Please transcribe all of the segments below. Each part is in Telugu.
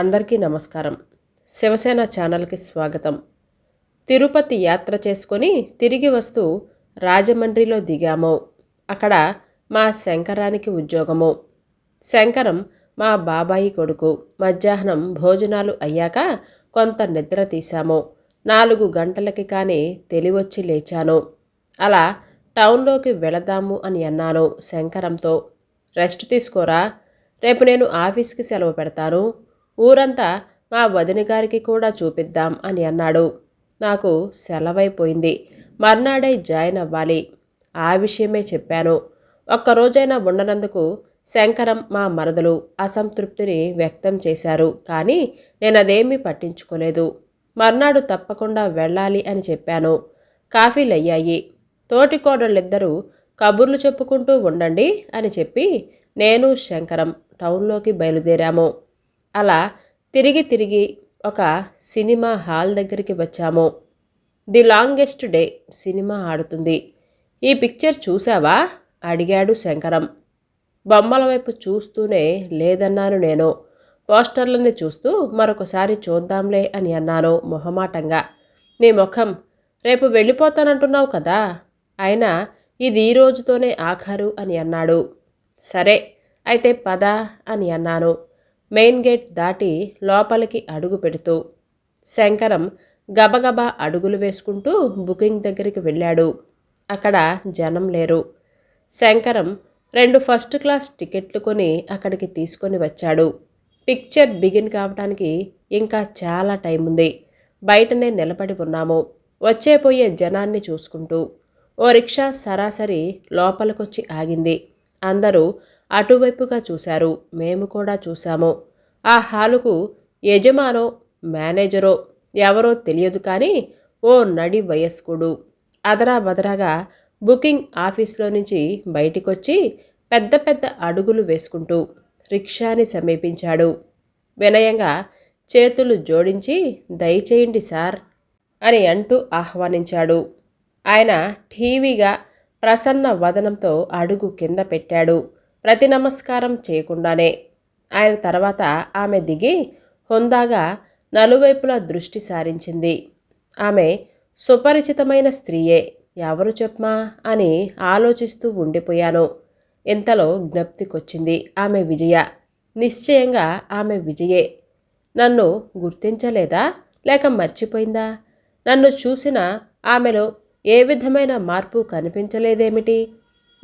అందరికీ నమస్కారం. శివసేన ఛానల్కి స్వాగతం. తిరుపతి యాత్ర చేసుకొని తిరిగి వస్తూ రాజమండ్రిలో దిగాము. అక్కడ మా శంకరానికి ఉద్యోగము. శంకరం మా బాబాయి కొడుకు. మధ్యాహ్నం భోజనాలు అయ్యాక కొంత నిద్ర తీశాము. నాలుగు గంటలకి కానీ తెలివొచ్చి లేచాను. అలా టౌన్లోకి వెళదాము అని అన్నాను శంకరంతో. రెస్ట్ తీసుకోరా. రేపు నేను ఆఫీస్కి సెలవు పెడతాను. ఊరంతా మా వదిన గారికి కూడా చూపిద్దాం అని అన్నాడు. నాకు సెలవైపోయింది. మర్నాడే జాయిన్ అవ్వాలి. ఆ విషయమే చెప్పాను. ఒక్కరోజైనా ఉండనందుకు శంకరం మా మరదలు అసంతృప్తిని వ్యక్తం చేశారు. కానీ నేను అదేమీ పట్టించుకోలేదు. మర్నాడు తప్పకుండా వెళ్ళాలి అని చెప్పాను. కాఫీలయ్యాయి. తోటికోడళ్ళిద్దరూ కబుర్లు చెప్పుకుంటూ ఉండండి అని చెప్పి నేను శంకరం టౌన్లోకి బయలుదేరాము. అలా తిరిగి తిరిగి ఒక సినిమా హాల్ దగ్గరికి వచ్చాము. ది లాంగెస్ట్ డే సినిమా ఆడుతుంది. ఈ పిక్చర్ చూసావా అడిగాడు శంకరం. బొమ్మల వైపు చూస్తూనే లేదన్నాను నేను. పోస్టర్లని చూస్తూ మరొకసారి చూద్దాంలే అని అన్నాను మొహమాటంగా. నీ ముఖం రేపు వెళ్ళిపోతానంటున్నావు కదా? అయినా ఇది ఈ రోజుతోనే ఆఖరు అని అన్నాడు. సరే అయితే పద అని అన్నాను. మెయిన్ గేట్ దాటి లోపలికి అడుగు పెడుతూ శంకరం గబగబా అడుగులు వేసుకుంటూ బుకింగ్ దగ్గరికి వెళ్ళాడు. అక్కడ జనం లేరు. శంకరం రెండు ఫస్ట్ క్లాస్ టికెట్లు కొని అక్కడికి తీసుకొని వచ్చాడు. పిక్చర్ బిగిన్ కావడానికి ఇంకా చాలా టైం ఉంది. బయటనే నిలబడి ఉన్నాము. వచ్చే పోయే జనాన్ని చూసుకుంటూ ఓ రిక్షా సరాసరి లోపలికొచ్చి ఆగింది. అందరూ అటువైపుగా చూశారు. మేము కూడా చూశాము. ఆ హాలుకు యజమానో మేనేజరో ఎవరో తెలియదు కానీ ఓ నడి వయస్కుడు. అదరా బదరాగా బుకింగ్ ఆఫీస్లో నుంచి బయటికొచ్చి పెద్ద పెద్ద అడుగులు వేసుకుంటూ రిక్షాని సమీపించాడు. వినయంగా చేతులు జోడించి దయచేయండి సార్ అని అంటూ ఆహ్వానించాడు. ఆయన ఠీవీగా ప్రసన్న వదనంతో అడుగు కింద పెట్టాడు. ప్రతి నమస్కారం చేయకుండానే. ఆయన తర్వాత ఆమె దిగి హుందాగా నలువైపులా దృష్టి సారించింది. ఆమె సుపరిచితమైన స్త్రీయే ఎవరు చెప్పమా అని ఆలోచిస్తూ ఉండిపోయాను. ఇంతలో జ్ఞప్తికొచ్చింది ఆమె విజయ. నిశ్చయంగా ఆమె విజయే. నన్ను గుర్తించలేదా? లేక మర్చిపోయిందా? నన్ను చూసిన ఆమెలో ఏ విధమైన మార్పు కనిపించలేదేమిటి?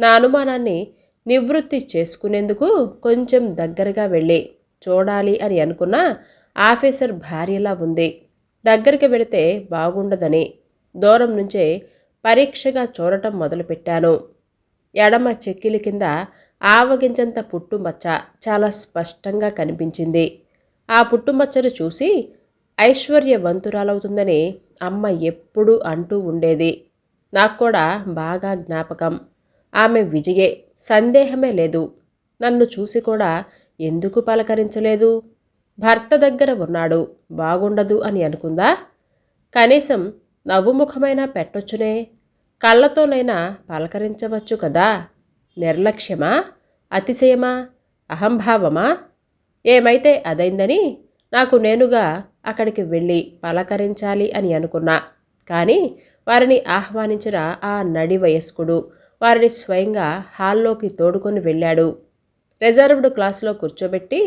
నా అనుమానాన్ని నివృత్తి చేసుకునేందుకు కొంచెం దగ్గరగా వెళ్ళి చూడాలి అని అనుకున్న ఆఫీసర్ భార్యలా ఉంది. దగ్గరికి వెళితే బాగుండదని దూరం నుంచే పరీక్షగా చూడటం మొదలుపెట్టాను. ఎడమ చెక్కిలి కింద ఆవగించంత పుట్టుమచ్చ చాలా స్పష్టంగా కనిపించింది. ఆ పుట్టుమచ్చను చూసి ఐశ్వర్యవంతురాలవుతుందని అమ్మ ఎప్పుడూ అంటూ ఉండేది. నాకు కూడా బాగా జ్ఞాపకం. ఆమె విజయే సందేహమే లేదు. నన్ను చూసి కూడా ఎందుకు పలకరించలేదు? భర్త దగ్గర ఉన్నాడు బాగుండదు అని అనుకుందా? కనీసం నవ్వుముఖమైనా పెట్టొచ్చునే? కళ్ళతోనైనా పలకరించవచ్చు కదా? నిర్లక్ష్యమా? అతిశయమా? అహంభావమా? ఏమైతే అదైందని నాకు నేనుగా అక్కడికి వెళ్ళి పలకరించాలి అని అనుకున్నా. కానీ వారిని ఆహ్వానించిన ఆ నడి వయస్కుడు వారిని స్వయంగా హాల్లోకి తోడుకొని వెళ్ళాడు. రిజర్వ్డ్ క్లాసులో కూర్చోబెట్టి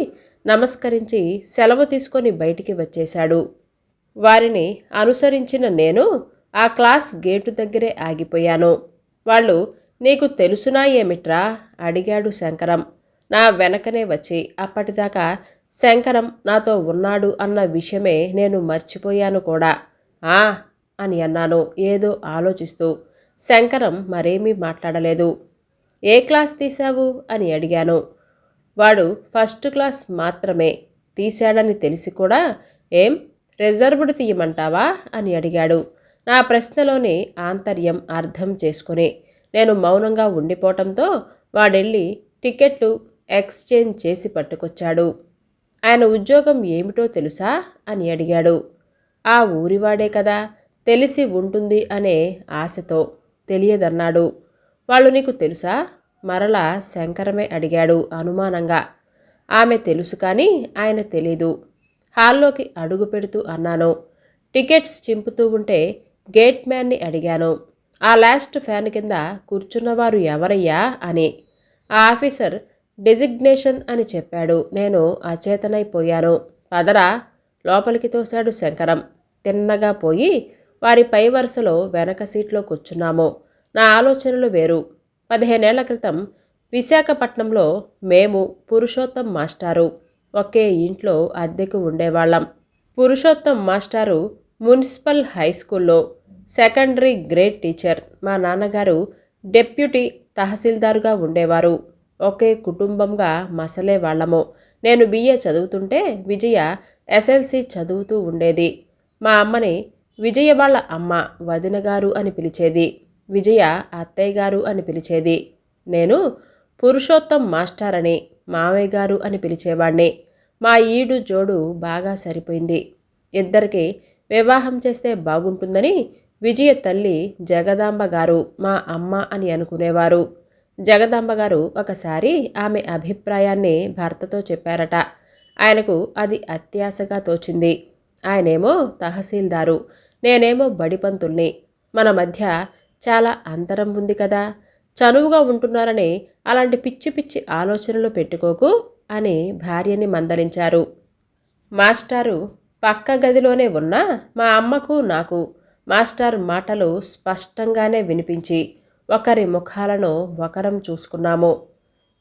నమస్కరించి సెలవు తీసుకొని బయటికి వచ్చేశాడు. వారిని అనుసరించిన నేను ఆ క్లాస్ గేటు దగ్గరే ఆగిపోయాను. వాళ్ళు నీకు తెలుసునా ఏమిట్రా? అడిగాడు శంకరం. నా వెనకనే వచ్చి అప్పటిదాకా శంకరం నాతో ఉన్నాడు అన్న విషయమే నేను మర్చిపోయాను కూడా. ఆ అని అన్నాను ఏదో ఆలోచిస్తూ. శంకరం మరేమీ మాట్లాడలేదు. ఏ క్లాస్ తీశావు? అని అడిగాను. వాడు ఫస్ట్ క్లాస్ మాత్రమే తీశాడని తెలిసి కూడా ఏం? రిజర్వ్డ్ తీయమంటావా? అని అడిగాడు. నా ప్రశ్నలోని ఆంతర్యం అర్థం చేసుకుని నేను మౌనంగా ఉండిపోవటంతో వాడెళ్ళి టికెట్లు ఎక్స్చేంజ్ చేసి పట్టుకొచ్చాడు. ఆయన ఉద్యోగం ఏమిటో తెలుసా? అని అడిగాడు. ఆ ఊరివాడే కదా తెలిసి ఉంటుంది అనే ఆశతో. తెలియదన్నాడు. వాళ్ళు నీకు తెలుసా? మరలా శంకరమే అడిగాడు అనుమానంగా. ఆమె తెలుసు కానీ ఆయన తెలీదు. హాల్లోకి అడుగు పెడుతూ అన్నాను. టికెట్స్ చింపుతూ ఉంటే గేట్ మ్యాన్ని అడిగాను. ఆ లాస్ట్ ఫ్యాన్ కింద కూర్చున్నవారు ఎవరయ్యా? అని. ఆ ఆఫీసర్ డెసిగ్నేషన్ అని చెప్పాడు. నేను అచేతనైపోయాను. పదరా లోపలికి తోశాడు శంకరం. తిన్నగా పోయి వారి పై వరుసలో వెనక సీట్లో కూర్చున్నాము. నా ఆలోచనలు వేరు. పదిహేనేళ్ళ క్రితం విశాఖపట్నంలో మేము పురుషోత్తం మాస్టారు ఒకే ఇంట్లో అద్దెకు ఉండేవాళ్ళం. పురుషోత్తం మాస్టారు మున్సిపల్ హై స్కూల్లో సెకండరీ గ్రేడ్ టీచర్. మా నాన్నగారు డెప్యూటీ తహసీల్దారుగా ఉండేవారు. ఒకే కుటుంబంగా మసలే వాళ్ళము. నేను బిఏ చదువుతుంటే విజయ ఎస్ఎల్సి చదువుతూ ఉండేది. మా అమ్మని విజయ వాళ్ళ అమ్మ వదిన గారు అని పిలిచేది. విజయ అత్తయ్య గారు అని పిలిచేది. నేను పురుషోత్తం మాస్టర్ అని మావయ్య గారు అని పిలిచేవాణ్ణి. మా ఈడు జోడు బాగా సరిపోయింది. ఇద్దరికి వివాహం చేస్తే బాగుంటుందని విజయ తల్లి జగదాంబ గారు మా అమ్మ అని అనుకునేవారు. జగదాంబ గారు ఒకసారి ఆమె అభిప్రాయాన్ని భర్తతో చెప్పారట. ఆయనకు అది అత్యాశగా తోచింది. ఆయనేమో తహసీల్దారు. నేనేమో బడిపంతుల్ని మన మధ్య చాలా అంతరం ఉంది కదా. చనువుగా ఉంటున్నారని అలాంటి పిచ్చి పిచ్చి ఆలోచనలు పెట్టుకోకు అని భార్యని మందలించారు. మాస్టారు పక్క గదిలోనే ఉన్న మా అమ్మకు నాకు మాస్టర్ మాటలు స్పష్టంగానే వినిపించి ఒకరి ముఖాలను ఒకరం చూసుకున్నాము.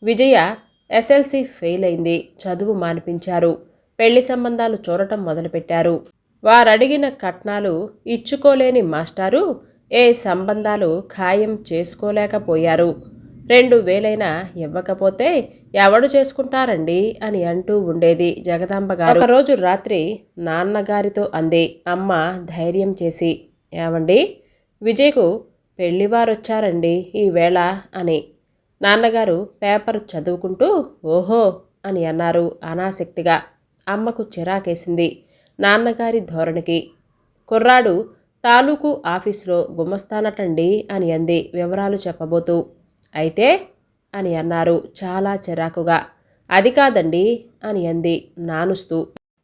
విజయ ఎస్ఎల్సి ఫెయిల్ అయింది చదువు మానిపించారు. పెళ్ళి సంబంధాలు చూడటం మొదలుపెట్టారు. వారడిగిన కట్నాలు ఇచ్చుకోలేని మాస్టారు ఏ సంబంధాలు ఖాయం చేసుకోలేకపోయారు. రెండు వేలైనా ఇవ్వకపోతే ఎవడు చేసుకుంటారండి అని అంటూ ఉండేది జగదాంబ గారు. ఒకరోజు రాత్రి నాన్నగారితో అంది. అమ్మ ధైర్యం చేసి ఏమండి? విజయ్కు పెళ్ళివారొచ్చారండి ఈవేళ అని. నాన్నగారు పేపర్ చదువుకుంటూ ఓహో అని అన్నారు అనాసక్తిగా. అమ్మకు చిరాకేసింది. నాన్నగారి ధోరణికి. కుర్రాడు తాలూకు ఆఫీసులో గుమ్మస్తానటండి అని అంది వివరాలు చెప్పబోతూ. అయితే అని అన్నారు చాలా చిరాకుగా. అది కాదండి అని అంది నానుస్తూ.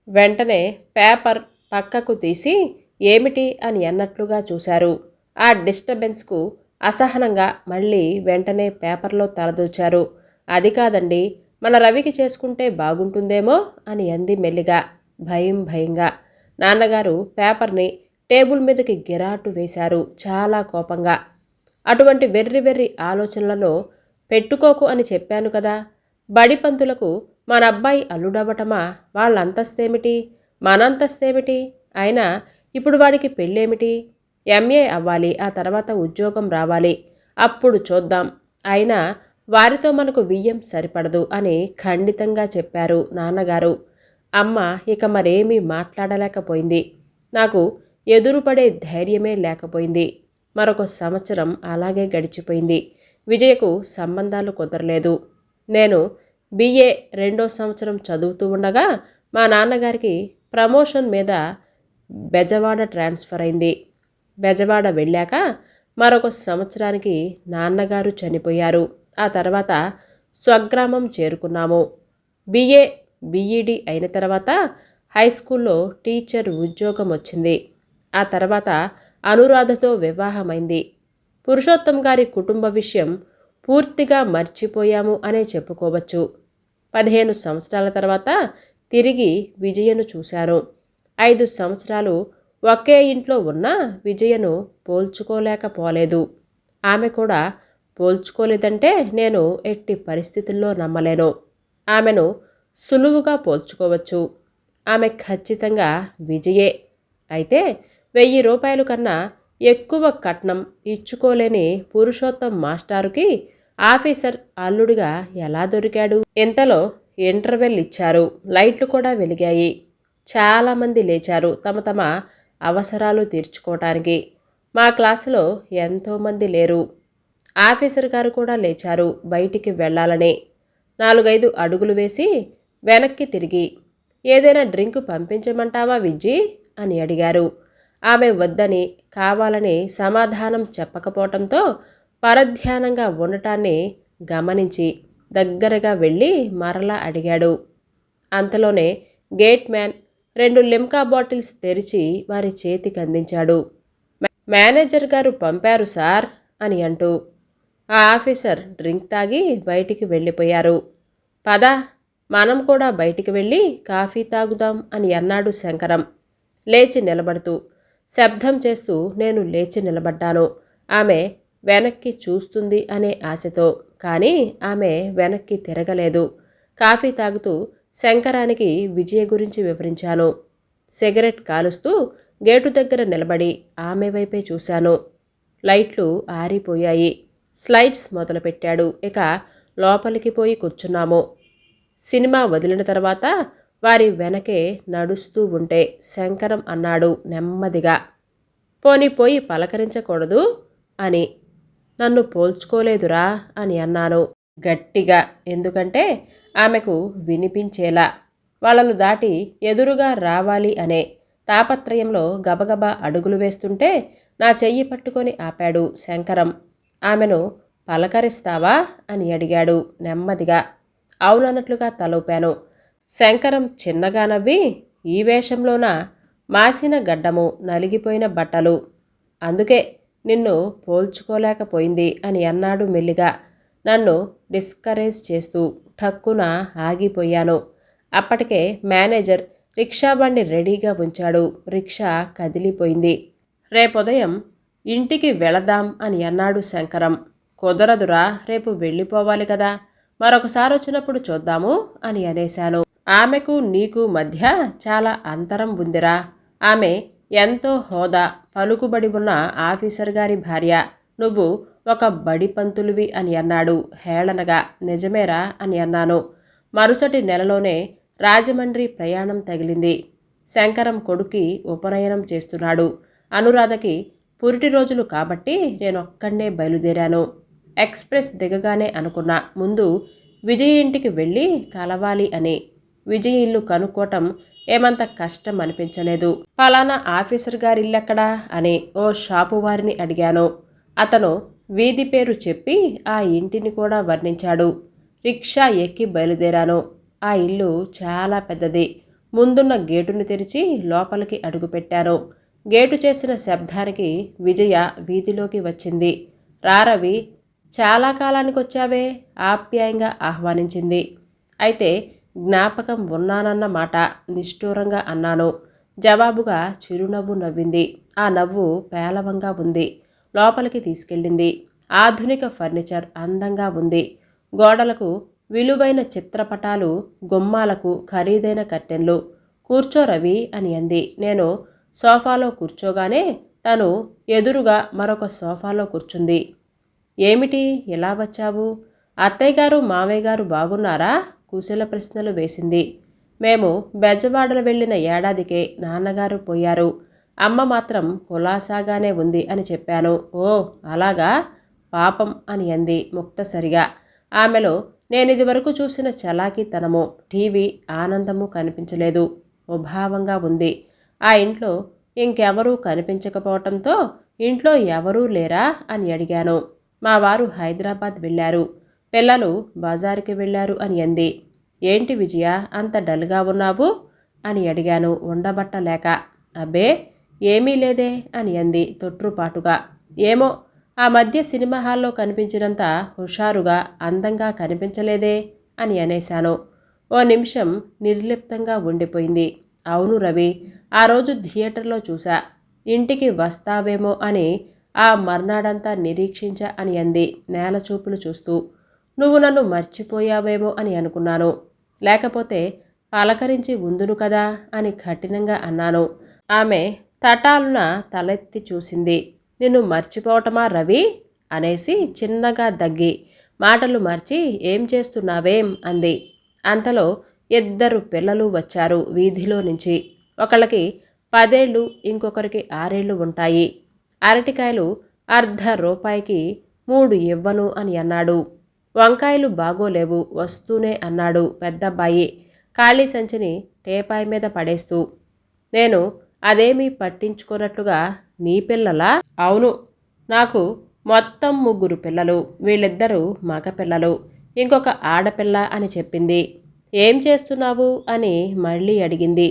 వెంటనే పేపర్ పక్కకు తీసి ఏమిటి అని అన్నట్లుగా చూశారు. ఆ డిస్టర్బెన్స్కు అసహనంగా మళ్ళీ వెంటనే పేపర్లో తలదూచారు అది కాదండి మన రవికి చేసుకుంటే బాగుంటుందేమో అని అంది మెల్లిగా. భయం భయంగా నాన్నగారు పేపర్ని టేబుల్ మీదకి గిరాటు వేశారు చాలా కోపంగా. అటువంటి వెర్రి వెర్రి ఆలోచనలను పెట్టుకోకు అని చెప్పాను కదా. బడిపంతులకు మన అబ్బాయి అల్లుడవ్వటమా? వాళ్ళ మనంతస్తేమిటి మన అయినా ఇప్పుడు వాడికి పెళ్ళేమిటి? ఎంఏ అవ్వాలి ఆ తర్వాత ఉద్యోగం రావాలి. అప్పుడు చూద్దాం. అయినా వారితో మనకు వియ్యం సరిపడదు అని ఖండితంగా చెప్పారు నాన్నగారు. అమ్మ ఇక మరేమీ మాట్లాడలేకపోయింది. నాకు ఎదురుపడే ధైర్యమే లేకపోయింది. మరొక సంవత్సరం అలాగే గడిచిపోయింది. విజయకు సంబంధాలు కుదరలేదు. నేను బిఏ రెండో సంవత్సరం చదువుతూ ఉండగా మా నాన్నగారికి ప్రమోషన్ మీద బెజవాడ ట్రాన్స్ఫర్ అయింది. బెజవాడ వెళ్ళాక మరొక సంవత్సరానికి నాన్నగారు చనిపోయారు. ఆ తర్వాత స్వగ్రామం చేరుకున్నాము. బిఏ బీఈడి అయిన తర్వాత హై స్కూల్లో టీచర్ ఉద్యోగం వచ్చింది. ఆ తర్వాత అనురాధతో వివాహమైంది. పురుషోత్తం గారి కుటుంబ విషయం పూర్తిగా మర్చిపోయాము అనే చెప్పుకోవచ్చు. పదిహేను సంవత్సరాల తర్వాత తిరిగి విజయను చూశాను. ఐదు సంవత్సరాలు ఒకే ఇంట్లో ఉన్న విజయను పోల్చుకోలేకపోలేదు. ఆమె కూడా పోల్చుకోలేదంటే నేను ఎట్టి పరిస్థితుల్లో నమ్మలేను. ఆమెను సులువుగా పోల్చుకోవచ్చు. ఆమె ఖచ్చితంగా విజయే. అయితే వెయ్యి రూపాయల కన్నా ఎక్కువ కట్నం ఇచ్చుకోలేని పురుషోత్తం మాస్టారుకి ఆఫీసర్ అల్లుడిగా ఎలా దొరికాడు? ఇంతలో ఇంటర్వెల్ ఇచ్చారు. లైట్లు కూడా వెలిగాయి. చాలామంది లేచారు తమ తమ అవసరాలు తీర్చుకోవటానికి మా క్లాసులో ఎంతోమంది లేరు. ఆఫీసర్ గారు కూడా లేచారు బయటికి వెళ్ళాలని. నాలుగైదు అడుగులు వేసి వెనక్కి తిరిగి ఏదైనా డ్రింక్ పంపించమంటావా విజ్జి? అని అడిగారు. ఆమె వద్దని కావాలని సమాధానం చెప్పకపోవటంతో పరధ్యానంగా ఉండటాన్ని గమనించి దగ్గరగా వెళ్ళి మరలా అడిగాడు. అంతలోనే గేట్ మ్యాన్ రెండు లిమ్కా బాటిల్స్ తెరిచి వారి చేతికి అందించాడు. మేనేజర్ గారు పంపారు సార్ అని అంటూ ఆ ఆఫీసర్ డ్రింక్ తాగి బయటికి వెళ్ళిపోయారు. పదా మనం కూడా బయటికి వెళ్ళి కాఫీ తాగుదాం అని అన్నాడు శంకరం. లేచి నిలబడుతూ శబ్దం చేస్తూ నేను లేచి నిలబడ్డాను. ఆమె వెనక్కి చూస్తుంది అనే ఆశతో కానీ ఆమె వెనక్కి తిరగలేదు. కాఫీ తాగుతూ శంకరానికి విజయ గురించి వివరించాను. సిగరెట్ కాలుస్తూ గేటు దగ్గర నిలబడి ఆమె వైపే చూశాను. లైట్లు ఆరిపోయాయి. స్లైడ్స్ మొదలుపెట్టాడు. ఇక లోపలికి పోయి కూర్చున్నాము. సినిమా వదిలిన తర్వాత వారి వెనకే నడుస్తూ ఉంటే శంకరం అన్నాడు నెమ్మదిగా. పోనిపోయి పలకరించకూడదు అని. నన్ను పోల్చుకోలేదురా అని అన్నాను గట్టిగా. ఎందుకంటే ఆమెకు వినిపించేలా. వాళ్ళను దాటి ఎదురుగా రావాలి అనే తాపత్రయంలో గబగబా అడుగులు వేస్తుంటే నా చెయ్యి పట్టుకొని ఆపాడు శంకరం. ఆమెను పలకరిస్తావా అని అడిగాడు నెమ్మదిగా. అవునన్నట్లుగా తలూపాను. శంకరం చిన్నగా నవ్వి ఈ వేషంలోన మాసిన గడ్డము నలిగిపోయిన బట్టలు. అందుకే నిన్ను పోల్చుకోలేకపోయింది అని అన్నాడు మెల్లిగా. నన్ను డిస్కరేజ్ చేస్తూ ఠక్కున ఆగిపోయాను. అప్పటికే మేనేజర్ రిక్షా బండి రెడీగా ఉంచాడు. రిక్షా కదిలిపోయింది. రేపుదయం ఇంటికి వెళదాం అని అన్నాడు శంకరం. కుదరదురా రేపు వెళ్ళిపోవాలి కదా. మరొకసారి వచ్చినప్పుడు చూద్దాము అని అనేశాను. ఆమెకు నీకు మధ్య చాలా అంతరం ఉందిరా. ఆమె ఎంతో హోదా పలుకుబడి ఉన్న ఆఫీసర్ గారి భార్య. నువ్వు ఒక బడి పంతులువి అని అన్నాడు హేళనగా. నిజమేరా అని అన్నాను. మరుసటి నెలలోనే రాజమండ్రి ప్రయాణం తగిలింది. శంకరం కొడుకి ఉపనయనం చేస్తున్నాడు. అనురాధకి పురిటి రోజులు కాబట్టి నేనొక్కడే బయలుదేరాను. ఎక్స్ప్రెస్ దిగగానే అనుకున్నా. ముందు విజయ్ ఇంటికి వెళ్ళి కలవాలి అని. విజయ్ ఇల్లు కనుక్కోవటం ఏమంత కష్టం అనిపించలేదు పలానా ఆఫీసర్ గారి ఇల్లెక్కడా అని ఓ షాపు వారిని అడిగాను. అతను వీధి పేరు చెప్పి ఆ ఇంటిని కూడా వర్ణించాడు. రిక్షా ఎక్కి బయలుదేరాను. ఆ ఇల్లు చాలా పెద్దది. ముందున్న గేటును తెరిచి లోపలికి అడుగుపెట్టాను. గేటు చేసిన శబ్దానికి విజయ వీధిలోకి వచ్చింది. రారవి చాలా కాలానికి వచ్చావే ఆప్యాయంగా ఆహ్వానించింది. అయితే జ్ఞాపకం ఉన్నానన్న మాట నిష్ఠూరంగా అన్నాను. జవాబుగా చిరునవ్వు నవ్వింది. ఆ నవ్వు పేలవంగా ఉంది. లోపలికి తీసుకెళ్ళింది. ఆధునిక ఫర్నిచర్ అందంగా ఉంది. గోడలకు విలువైన చిత్రపటాలు గుమ్మాలకు ఖరీదైన కట్టెన్లు కూర్చో రవి అని అంది. నేను సోఫాలో కూర్చోగానే తను ఎదురుగా మరొక సోఫాలో కూర్చుంది. ఏమిటి? ఎలా వచ్చావు? అత్తయ్య గారు మావయ్య గారు బాగున్నారా? కుశల ప్రశ్నలు వేసింది. మేము బెజవాడలు వెళ్ళిన ఏడాదికే నాన్నగారు పోయారు. అమ్మ మాత్రం కులాసాగానే ఉంది అని చెప్పాను. ఓ అలాగా? పాపం అని అంది ముక్తసరిగా. ఆమెలో నేను ఇదివరకు చూసిన చలాకీతనము టీవీ ఆనందము కనిపించలేదు. ఉభావంగా ఉంది. ఆ ఇంట్లో ఇంకెవరూ కనిపించకపోవటంతో ఇంట్లో ఎవరూ లేరా అని అడిగాను. మా వారు హైదరాబాద్ వెళ్ళారు. పిల్లలు బజారుకి వెళ్ళారు అని అంది. ఏంటి విజయ అంత డల్గా ఉన్నావు? అని అడిగాను ఉండబట్టలేక. అబ్బే ఏమీ లేదే అని అంది తొట్రుపాటుగా. ఏమో ఆ మధ్య సినిమా హాల్లో కనిపించినంత హుషారుగా అందంగా కనిపించలేదే అని అనేశాను. ఓ నిమిషం నిర్లిప్తంగా ఉండిపోయింది. అవును రవి ఆ రోజు థియేటర్లో చూసా ఇంటికి వస్తావేమో అని ఆ మర్నాడంతా నిరీక్షించ అని అంది నేల చూపులు చూస్తూ. నువ్వు నన్ను మర్చిపోయావేమో అని అనుకున్నాను. లేకపోతే పలకరించి ఉందును కదా అని కఠినంగా అన్నాను. ఆమె తటాలున తలెత్తి చూసింది. నిన్ను మర్చిపోవటమా రవి? అనేసి చిన్నగా దగ్గి. మాటలు మర్చి ఏం చేస్తున్నావేం? అంది. అంతలో ఇద్దరు పిల్లలు వచ్చారు వీధిలో నుంచి. ఒకళ్ళకి పదేళ్ళు ఇంకొకరికి ఆరేళ్ళు ఉంటాయి. అరటికాయలు అర్ధ రూపాయికి మూడు ఇవ్వను అని అన్నాడు. వంకాయలు బాగోలేవు వస్తూనే అన్నాడు పెద్దబ్బాయి. ఖాళీ సంచిని టేపాయి మీద పడేస్తూ నేను అదేమీ పట్టించుకున్నట్లుగా నీ పిల్లలా? అవును నాకు మొత్తం ముగ్గురు పిల్లలు వీళ్ళిద్దరూ మగపిల్లలు ఇంకొక ఆడపిల్ల అని చెప్పింది. ఏం చేస్తున్నావు? అని మళ్ళీ అడిగింది.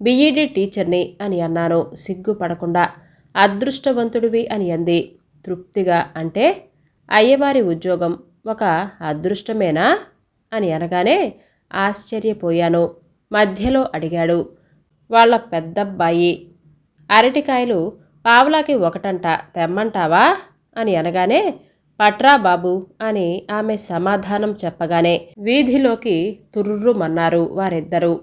బీఈడీ టీచర్ని అని అన్నాను సిగ్గుపడకుండా. అదృష్టవంతుడివి అని అంది. తృప్తిగా అంటే అయ్యవారి ఉద్యోగం ఒక అదృష్టమేనా? అని అనగానే ఆశ్చర్యపోయాను. మధ్యలో అడిగాడు వాళ్ళ పెద్దబ్బాయి అరటికాయలు పావులాకి ఒకటంట తెమ్మంటావా? అని అనగానే పట్రా బాబు అని ఆమె సమాధానం చెప్పగానే వీధిలోకి తుర్రుమన్నారు వారిద్దరూ.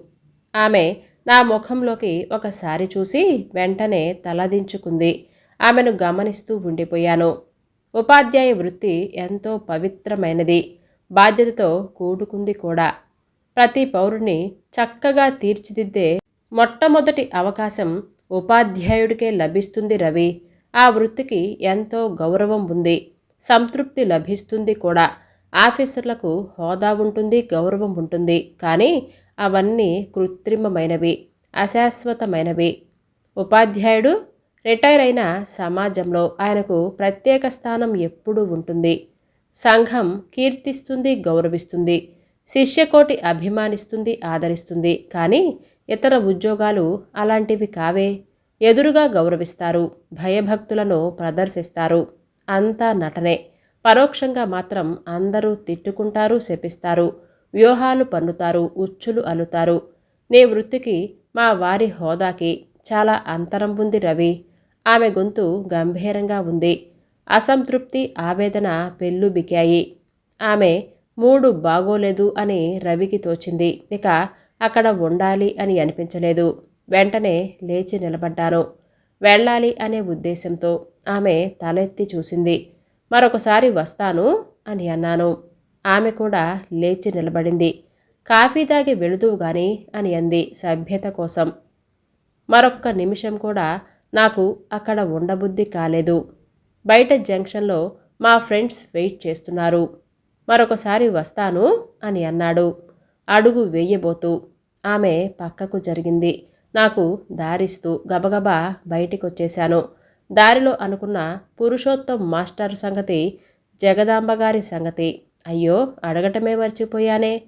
ఆమె నా ముఖంలోకి ఒకసారి చూసి వెంటనే తలదించుకుంది. ఆమెను గమనిస్తూ ఉండిపోయాను. ఉపాధ్యాయ వృత్తి ఎంతో పవిత్రమైనది. బాధ్యతతో కూడుకుంది కూడా. ప్రతి పౌరుని చక్కగా తీర్చిదిద్దే మొట్టమొదటి అవకాశం ఉపాధ్యాయుడికే లభిస్తుంది రవి. ఆ వృత్తికి ఎంతో గౌరవం ఉంది. సంతృప్తి లభిస్తుంది కూడా. ఆఫీసర్లకు హోదా ఉంటుంది గౌరవం ఉంటుంది. కానీ అవన్నీ కృత్రిమమైనవి అశాశ్వతమైనవి. ఉపాధ్యాయుడు రిటైర్ అయిన సమాజంలో ఆయనకు ప్రత్యేక స్థానం ఎప్పుడూ ఉంటుంది. సంఘం కీర్తిస్తుంది గౌరవిస్తుంది. శిష్యకోటి అభిమానిస్తుంది ఆదరిస్తుంది. కానీ ఇతర ఉద్యోగాలు అలాంటివి కావే. ఎదురుగా గౌరవిస్తారు భయభక్తులను ప్రదర్శిస్తారు. అంతా నటనే. పరోక్షంగా మాత్రం అందరూ తిట్టుకుంటారు శపిస్తారు. వ్యూహాలు పన్నుతారు ఉచ్చులు అలుతారు నీ వృత్తికి మా వారి హోదాకి చాలా అంతరం ఉంది రవి. ఆమె గొంతు గంభీరంగా ఉంది. అసంతృప్తి ఆవేదన పెళ్ళుబికాయి ఆమె మూడు బాగోలేదు అని రవికి తోచింది. ఇక అక్కడ ఉండాలి అని అనిపించలేదు. వెంటనే లేచి నిలబడ్డాను. వెళ్ళాలి అనే ఉద్దేశంతో ఆమె తలెత్తి చూసింది. మరొకసారి వస్తాను అని అన్నాను. ఆమె కూడా లేచి నిలబడింది. కాఫీ తాగి వెళుదువు గాని అని అంది సభ్యత కోసం. మరొక్క నిమిషం కూడా నాకు అక్కడ ఉండబుద్ధి కాలేదు. బయట జంక్షన్లో మా ఫ్రెండ్స్ వెయిట్ చేస్తున్నారు. మరొకసారి వస్తాను అని అన్నాడు. అడుగు వేయబోతూ ఆమె పక్కకు జరిగింది. నాకు దారిస్తూ గబగబా బయటికొచ్చేశాను. దారిలో అనుకున్న పురుషోత్తం మాస్టర్ సంగతి జగదాంబగారి సంగతి అయ్యో అడగటమే మర్చిపోయానే.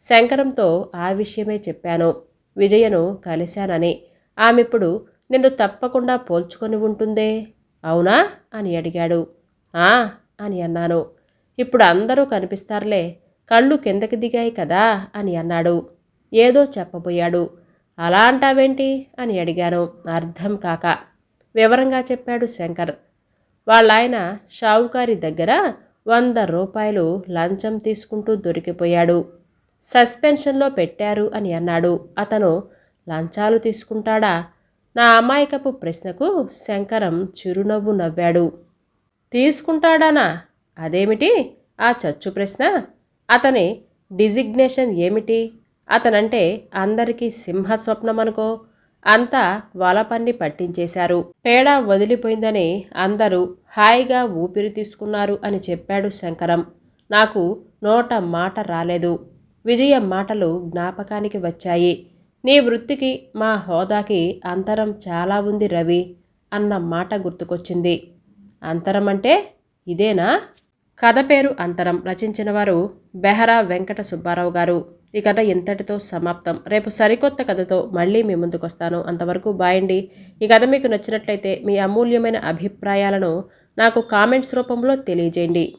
శంకరంతో ఆ విషయమే చెప్పాను. విజయను కలిశానని. ఆమెప్పుడు నిన్ను తప్పకుండా పోల్చుకొని ఉంటుందే? అవునా? అని అడిగాడు. ఆ అని అన్నాను. ఇప్పుడు అందరూ కనిపిస్తారులే. కళ్ళు కిందకి దిగాయి కదా? అని అన్నాడు. ఏదో చెప్పబోయాడు. అలా అంటావేంటి? అని అడిగాను. అర్థం కాక. వివరంగా చెప్పాడు శంకర్. వాళ్ళాయన షావుకారి దగ్గర వంద రూపాయలు లంచం తీసుకుంటూ దొరికిపోయాడు. సస్పెన్షన్లో పెట్టారు అని అన్నాడు. అతను లంచాలు తీసుకుంటాడా? నా అమాయకపు ప్రశ్నకు శంకరం చిరునవ్వు నవ్వాడు. తీసుకుంటాడానా? అదేమిటి? ఆ చచ్చు ప్రశ్న? అతని డిజిగ్నేషన్ ఏమిటి? అతనంటే అందరికీ సింహస్వప్నం అనుకో అంతా వలపన్ని పట్టించేశారు. పేడ వదిలిపోయిందని అందరూ హాయిగా ఊపిరి తీసుకున్నారు అని చెప్పాడు శంకరం. నాకు నోట మాట రాలేదు. విజయ మాటలు జ్ఞాపకానికి వచ్చాయి. నీ వృత్తికి మా హోదాకి అంతరం చాలా ఉంది రవి అన్న మాట గుర్తుకొచ్చింది. అంతరం అంటే ఇదేనా? కథ పేరు అంతరం రచించిన వారు బెహరా వెంకట సుబ్బారావు గారు. ఈ కథ ఇంతటితో సమాప్తం. రేపు సరికొత్త కథతో మళ్ళీ మీ ముందుకు వస్తాను. అంతవరకు బాయండి ఈ కథ మీకు నచ్చినట్లయితే మీ అమూల్యమైన అభిప్రాయాలను నాకు కామెంట్స్ రూపంలో తెలియజేయండి.